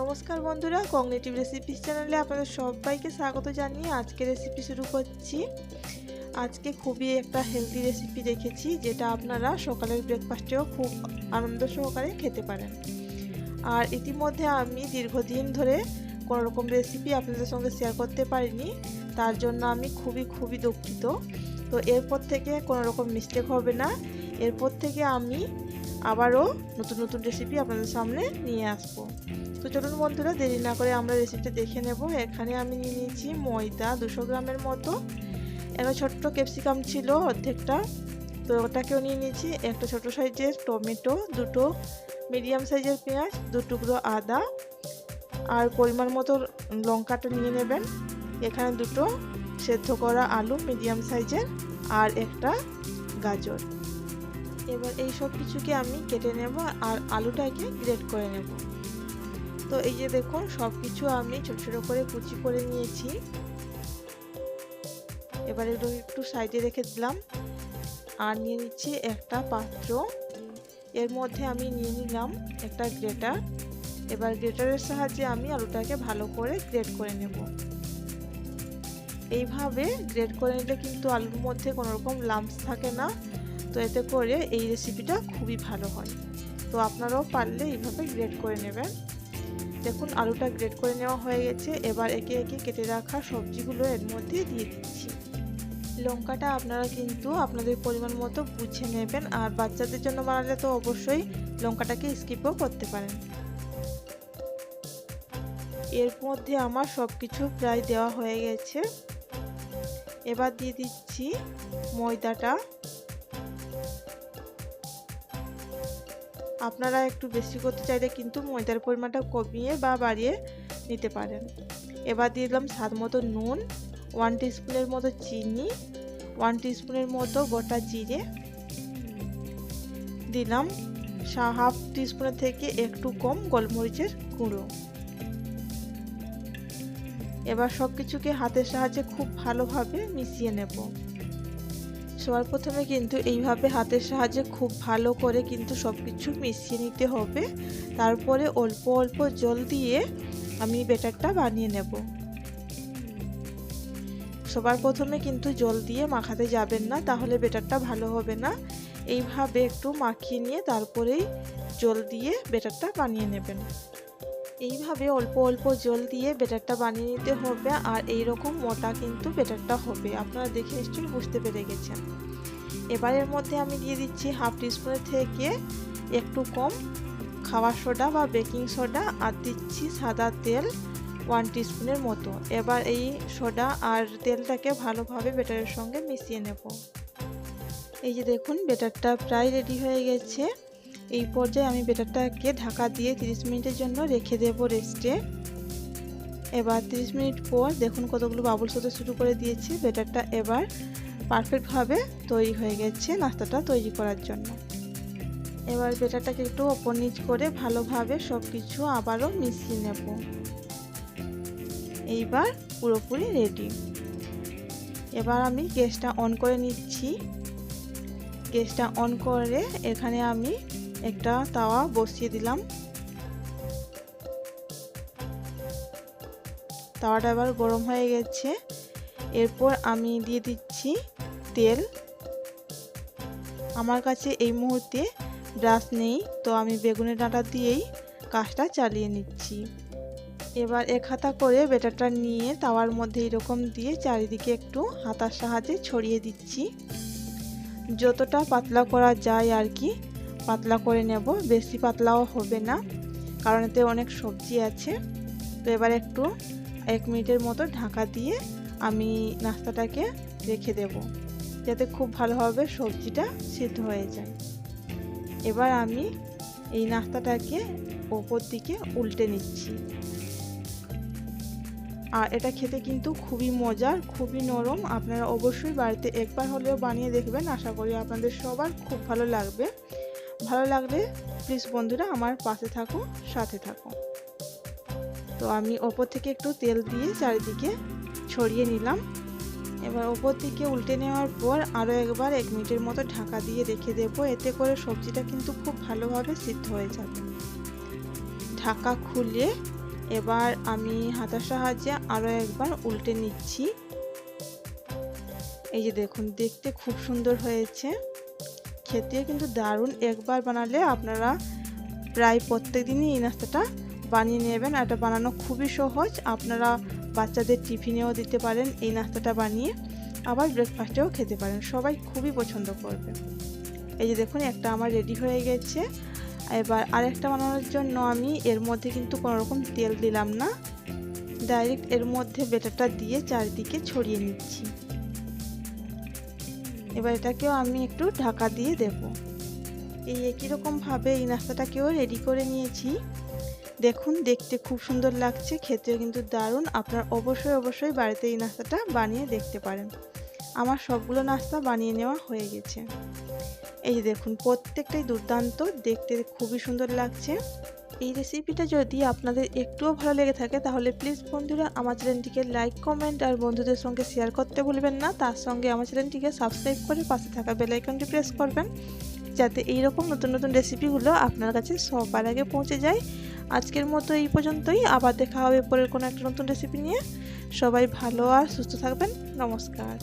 নমস্কার বন্ধুরা cognitive recipes চ্যানেলে আপনাদের সবাইকে স্বাগত জানিয়ে আজকে রেসিপি শুরু করছি। আজকে খুবই একটা হেলদি রেসিপি রেখেছি যেটা আপনারা সকালের ব্রেকফাস্টেও খুব আনন্দ সহকারে খেতে পারেন। আর ইতিমধ্যে আমি দীর্ঘদিন ধরে কোনো রকম রেসিপি আপনাদের সঙ্গে শেয়ার করতে পারিনি, তার জন্য আমি খুবই খুবই দুঃখিত। তো এরপর থেকে কোনো রকম মিস্টেক হবে না এরপর থেকে আমি আবারও নতুন নতুন রেসিপি আপনাদের সামনে নিয়ে আসব। তো চলুন বন্ধুরা, দেরি না করে আমরা রেসিপিটা দেখে নেব। এখানে আমি নিয়ে নিয়েছি ময়দা দুশো গ্রামের মতো। একটা ছোট্ট ক্যাপসিকাম ছিল অর্ধেকটা। তো ওটাকেও নিয়ে নিয়েছি। একটা ছোট সাইজের টমেটো, দুটো মিডিয়াম সাইজের পেঁয়াজ, দু টুকরো আদা। আর পরিমাণ মতো লঙ্কাটা নিয়ে নেবেন। এখানে দুটো সেদ্ধ করা আলু মিডিয়াম সাইজের আর একটা গাজর। এবার এই সব কিছুকে আমি কেটে নেব আর আলুটাকে গ্রেট করে নেব। তো এই যে দেখুন, সব কিছু আমি ছোট ছোট করে কুচি করে নিয়েছি। এবার এগুলো একটু সাইডে রেখে দিলাম। আর নিয়ে নিচ্ছি একটা পাত্র। এর মধ্যে আমি নিয়ে নিলাম একটা গ্রেটার। এবার গ্রেটারের সাহায্যে আমি আলুটাকে ভালো করে গ্রেট করে নেব। এইভাবে গ্রেট করে নিলে কিন্তু আলুর মধ্যে কোনো রকম লাম্পস থাকে না। তো এতে করে এই রেসিপিটা খুবই ভালো হয়। তো আপনারাও পারলে এইভাবে গ্রেড করে নেবেন। দেখুন, আলুটা গ্রেড করে নেওয়া হয়ে গেছে। এবার একে একে কেটে রাখা সবজিগুলো এর মধ্যে দিয়ে দিচ্ছি। লঙ্কাটা আপনারা কিন্তু আপনাদের পরিমাণ মতো বুঝে নেবেন। আর বাচ্চাদের জন্য বানালে তো অবশ্যই লঙ্কাটাকে স্কিপও করতে পারেন। এর মধ্যে আমার সব কিছু প্রায় দেওয়া হয়ে গেছে। এবার দিয়ে দিচ্ছি ময়দাটা। আপনারা একটু বেশি করতে চাইলে কিন্তু ময়দার পরিমাণটা কমিয়ে বা বাড়িয়ে নিতে পারেন। এবার দিয়ে দিলাম স্বাদ মতো নুন ওয়ান টিস্পুনের মতো চিনি ওয়ান টিস্পুনের মতো গোটা জিরে। দিলাম হাফ টিস্পুনের থেকে একটু কম গোলমরিচের গুঁড়ো। এবার সব কিছুকে হাতের সাহায্যে খুব ভালোভাবে মিশিয়ে নেব। সবার প্রথমে কিন্তু এইভাবে হাতের সাহায্যে খুব ভালো করে কিন্তু সব কিছু মিশিয়ে নিতে হবে। তারপরে অল্প অল্প জল দিয়ে আমি বেটারটা বানিয়ে নেব। সবার প্রথমে কিন্তু জল দিয়ে মাখাতে যাবেন না, তাহলে বেটারটা ভালো হবে না। এইভাবে একটু মাখিয়ে নিয়ে তারপরেই জল দিয়ে বেটারটা বানিয়ে নেবেন। এইভাবে অল্প অল্প জল দিয়ে বেটারটা বানিয়ে নিতে হবে আর এই রকম মোটা কিন্তু বেটারটা হবে। আপনারা দেখে নিশ্চয়ই বুঝতে পেরে গেছেন। এবার এর মধ্যে আমি দিয়ে দিচ্ছি হাফ টিস্পুনের থেকে একটু কম খাবার সোডা বা বেকিং সোডা আর দিচ্ছি সাদা তেল ওয়ান টিস্পুনের মতো। এবার এই সোডা আর তেলটাকে ভালোভাবে বেটারের সঙ্গে মিশিয়ে নেব। এই যে দেখুন, বেটারটা প্রায় রেডি হয়ে গেছে। এই পর্যায়ে আমি বেটারটাকে ঢাকা দিয়ে 30 মিনিটের জন্য রেখে দেব রেস্টে। এবার 30 মিনিট পর দেখুন কতগুলো বাবুলস হতে শুরু করে দিয়েছে। বেটারটা এবার পারফেক্টভাবে তৈরি হয়ে গেছে নাস্তাটা তৈরি করার জন্য। এবার বেটারটাকে একটু ওপর নিচ করে ভালোভাবে সব কিছু আবারও মিশিয়ে নেব। এইবার পুরোপুরি রেডি। এবার আমি গ্যাসটা অন করে নিচ্ছি। গ্যাসটা অন করে এখানে আমি একটা তাওয়া বসিয়ে দিলাম। তাওয়াটা এবার গরম হয়ে গেছে। এরপর আমি দিয়ে দিচ্ছি তেল। আমার কাছে এই মুহূর্তে ব্রাশ নেই, তো আমি বেগুনের ডাঁটা দিয়েই কাজটা চালিয়ে নিচ্ছি। এবার এক হাতা করে বেটারটা নিয়ে তাওয়ার মধ্যে এরকম দিয়ে চারিদিকে একটু হাতার সাহায্যে ছড়িয়ে দিচ্ছি। যতটা পাতলা করা যায় আর কি পাতলা করে নেব, বেশি পাতলাও হবে না, কারণ এতে অনেক সবজি আছে। তো এবার একটু এক মিনিটের মতো ঢাকা দিয়ে আমি নাস্তাটাকে রেখে দেব, যাতে খুব ভালোভাবে সবজিটা সিদ্ধ হয়ে যায়। এবার আমি এই নাস্তাটাকে ওপর দিকে উল্টে নিচ্ছি। আর এটা খেতে কিন্তু খুবই মজার, খুবই নরম। আপনারা অবশ্যই বাড়িতে একবার হলেও বানিয়ে দেখবেন। আশা করি আপনাদের সবার খুব ভালো লাগবে। ভালো লাগলে প্লিজ বন্ধুরা আমার পাশে থাকো, সাথে থাকো। তো আমি ওপর থেকে একটু তেল দিয়ে চারিদিকে ছড়িয়ে নিলাম। এবার ওপর থেকে উল্টে নেওয়ার পর আরও একবার এক মিনিটের মতো ঢাকা দিয়ে রেখে দেবো। এতে করে সবজিটা কিন্তু খুব ভালোভাবে সিদ্ধ হয়ে যাবে। ঢাকা খুলে এবার আমি হাতার সাহায্যে আরও একবার উল্টে নিচ্ছি। এই যে দেখুন, দেখতে খুব সুন্দর হয়েছে। খেতে কিন্তু দারুণ। একবার বানালে আপনারা প্রায় প্রত্যেক দিনই এই নাস্তাটা বানিয়ে নেবেন। এটা বানানো খুবই সহজ। আপনারা বাচ্চাদের টিফিনেও দিতে পারেন এই নাস্তাটা বানিয়ে। আবার ব্রেকফাস্টেও খেতে পারেন। সবাই খুবই পছন্দ করবে। এই যে দেখুন, একটা আমার রেডি হয়ে গেছে। এবার আরেকটা বানানোর জন্য আমি এর মধ্যে কিন্তু কোনো রকম তেল দিলাম না। ডাইরেক্ট এর মধ্যে বেটারটা দিয়ে চারিদিকে ছড়িয়ে নিচ্ছি। এবার এটাকেও আমি একটু ঢাকা দিয়ে দেব। এই একই রকমভাবে এই নাস্তাটাকেও রেডি করে নিয়েছি। দেখুন, দেখতে খুব সুন্দর লাগছে, খেতেও কিন্তু দারুণ। আপনার অবশ্যই অবশ্যই বাড়িতে এই নাস্তাটা বানিয়ে দেখতে পারেন। আমার সবগুলো নাস্তা বানিয়ে নেওয়া হয়ে গেছে। এই দেখুন, প্রত্যেকটাই দুর্দান্ত, দেখতে খুবই সুন্দর লাগছে। এই রেসিপিটা যদি আপনাদের একটুও ভালো লেগে থাকে, তাহলে প্লিজ বন্ধুরা আমার চ্যানেলটিকে লাইক কমেন্ট আর বন্ধুদের সঙ্গে শেয়ার করতে ভুলবেন না। তার সঙ্গে আমার চ্যানেলটিকে সাবস্ক্রাইব করে পাশে থাকা বেলাইকনটি প্রেস করবেন, যাতে এইরকম নতুন নতুন রেসিপিগুলো আপনার কাছে সবার আগে পৌঁছে যায়। আজকের মতো এই পর্যন্তই। আবার দেখা হবে পরের কোনো একটা নতুন রেসিপি নিয়ে। সবাই ভালো আর সুস্থ থাকবেন। নমস্কার।